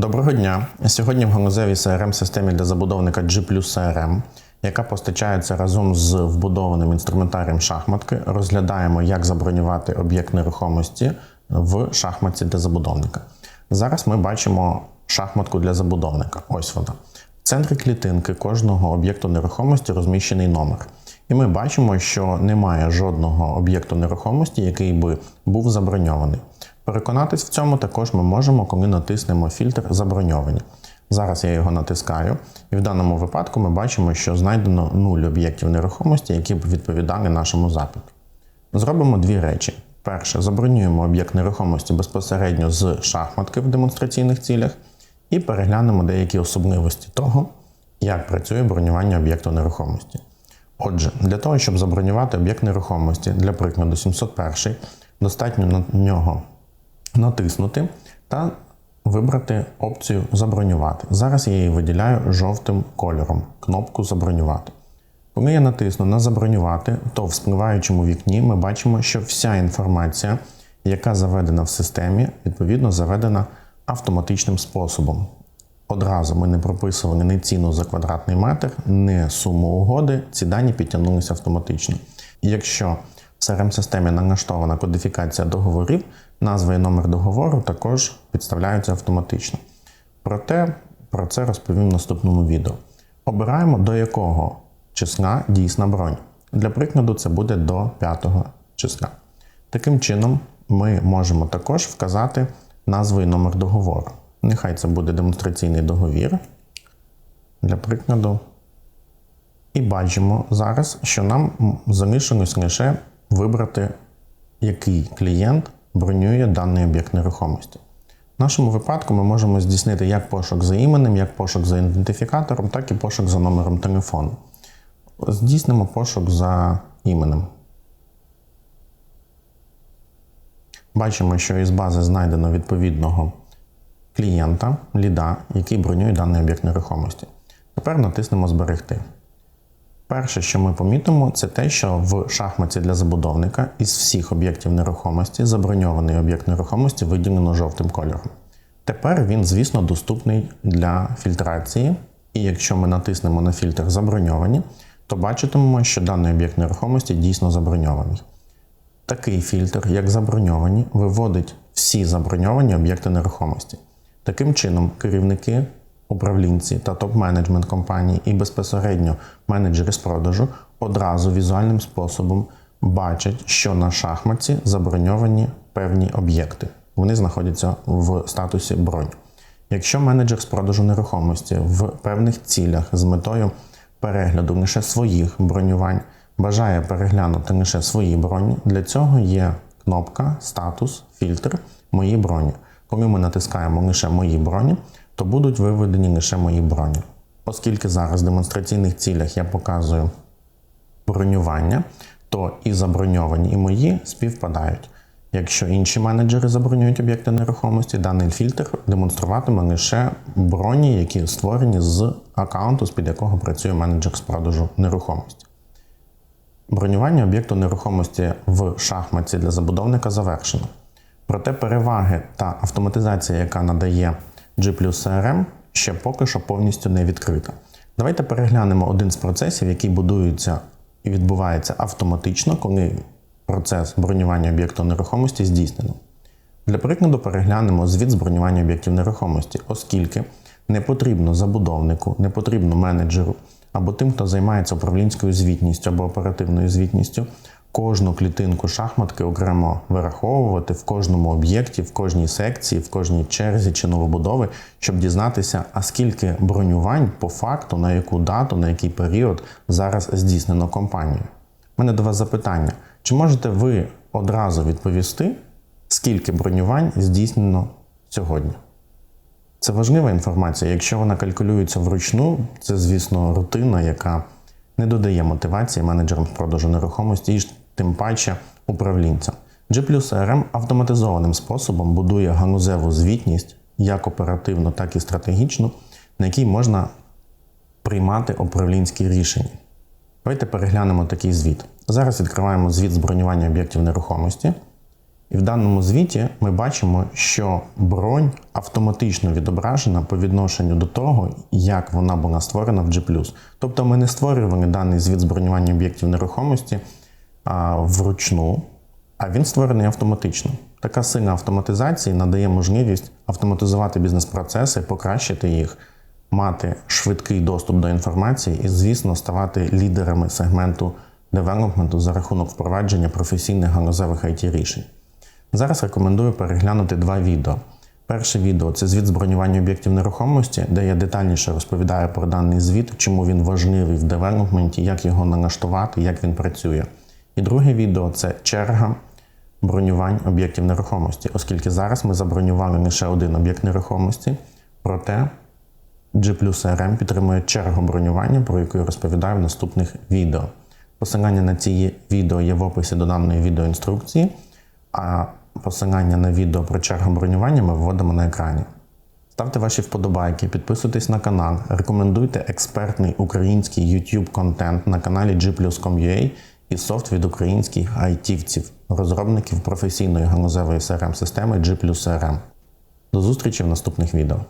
Доброго дня! Сьогодні в ганузевій crm системі для забудовника G CRM, яка постачається разом з вбудованим інструментарієм шахматки, розглядаємо, як забронювати об'єкт нерухомості в шахматці для забудовника. Зараз ми бачимо шахматку для забудовника. Ось вона. В центрі клітинки кожного об'єкту нерухомості розміщений номер. І ми бачимо, що немає жодного об'єкту нерухомості, який би був заброньований. Переконатись в цьому також ми можемо, коли натиснемо фільтр Заброньовані. Зараз я його натискаю, і в даному випадку ми бачимо, що знайдено нуль об'єктів нерухомості, які б відповідали нашому запиту. Зробимо дві речі. Перше, забронюємо об'єкт нерухомості безпосередньо з шахматки в демонстраційних цілях, і переглянемо деякі особливості того, як працює бронювання об'єкту нерухомості. Отже, для того, щоб забронювати об'єкт нерухомості, для прикладу 701, достатньо на нього натиснути та вибрати опцію Забронювати. Зараз я її виділяю жовтим кольором кнопку Забронювати. Коли я натисну на Забронювати, то в спливаючому вікні ми бачимо, що вся інформація, яка заведена в системі, відповідно заведена автоматичним способом. Одразу ми не прописували ні ціну за квадратний метр, ні суму угоди, ці дані підтягнулися автоматично. Якщо в crm системі налаштована кодифікація договорів, назва і номер договору також підставляються автоматично. Проте про це розповім в наступному відео. Обираємо до якого числа дійсна бронь. Для прикладу, це буде до 5 числа. Таким чином, ми можемо також вказати назву і номер договору. Нехай це буде демонстраційний договір. Для прикладу. І бачимо зараз, що нам залишилось лише вибрати, який клієнт бронює даний об'єкт нерухомості. В нашому випадку ми можемо здійснити як пошук за іменем, як пошук за ідентифікатором, так і пошук за номером телефону. Здійснимо пошук за іменем. Бачимо, що із бази знайдено відповідного клієнта, ліда, який бронює даний об'єкт нерухомості. Тепер натиснемо Зберегти. Перше, що ми помітимо, це те, що в шахматі для забудовника із всіх об'єктів нерухомості заброньований об'єкт нерухомості виділено жовтим кольором. Тепер він, звісно, доступний для фільтрації, і якщо ми натиснемо на фільтр Заброньовані, то бачитимемо, що даний об'єкт нерухомості дійсно заброньований. Такий фільтр, як заброньовані, виводить всі заброньовані об'єкти нерухомості. Таким чином, керівники управлінці та топ-менеджмент компанії і безпосередньо менеджери з продажу одразу візуальним способом бачать, що на шахматці заброньовані певні об'єкти. Вони знаходяться в статусі бронь. Якщо менеджер з продажу нерухомості в певних цілях з метою перегляду лише своїх бронювань бажає переглянути лише свої броні, для цього є кнопка Статус, фільтр Мої броні. Коли ми натискаємо лише мої броні, то будуть виведені лише мої броні. Оскільки зараз в демонстраційних цілях я показую бронювання, то і заброньовані, і мої співпадають. Якщо інші менеджери забронюють об'єкти нерухомості, даний фільтр демонструватиме лише броні, які створені з аккаунту, з під якого працює менеджер з продажу нерухомості. Бронювання об'єкту нерухомості в шахматі для забудовника завершено. Проте переваги та автоматизація, яка надає G CRM ще поки що повністю не відкрита. Давайте переглянемо один з процесів, який будується і відбувається автоматично, коли процес бронювання об'єкту нерухомості здійснено. Для прикладу, переглянемо звіт з об'єктів нерухомості, оскільки не потрібно забудовнику, не потрібно менеджеру або тим, хто займається управлінською звітністю або оперативною звітністю, кожну клітинку шахматки окремо вираховувати в кожному об'єкті, в кожній секції, в кожній черзі чи новобудови, щоб дізнатися, а скільки бронювань по факту, на яку дату, на який період зараз здійснено компанією. У мене до вас запитання: чи можете ви одразу відповісти, скільки бронювань здійснено сьогодні? Це важлива інформація. Якщо вона калькулюється вручну, це, звісно, рутина, яка не додає мотивації менеджерам з продажу нерухомості тим паче управлінцям. G RM автоматизованим способом будує ганузеву звітність як оперативно, так і стратегічну, на якій можна приймати управлінські рішення. Давайте переглянемо такий звіт. Зараз відкриваємо звіт з бронювання об'єктів нерухомості. І в даному звіті ми бачимо, що бронь автоматично відображена по відношенню до того, як вона була створена в G+. Тобто ми не створювали даний звіт з бронювання об'єктів нерухомості вручну, а він створений автоматично. Така сильна автоматизація надає можливість автоматизувати бізнес-процеси, покращити їх, мати швидкий доступ до інформації і, звісно, ставати лідерами сегменту девелопменту за рахунок впровадження професійних галузевих it рішень. Зараз рекомендую переглянути два відео. Перше відео це звіт з бронювання об'єктів нерухомості, де я детальніше розповідаю про даний звіт, чому він важливий в девелопменті, як його налаштувати, як він працює. І друге відео це черга бронювань об'єктів нерухомості, оскільки зараз ми забронювали лише один об'єкт нерухомості, проте G CRM підтримує чергу бронювання, про яку я розповідаю в наступних відео. Посилання на ці відео є в описі до даної відеоінструкції, а посилання на відео про чергу бронювання ми вводимо на екрані. Ставте ваші вподобайки, підписуйтесь на канал, рекомендуйте експертний український YouTube контент на каналі G+.com.ua і софт від українських айтівців, розробників професійної галузевої CRM системи G+RM. До зустрічі в наступних відео.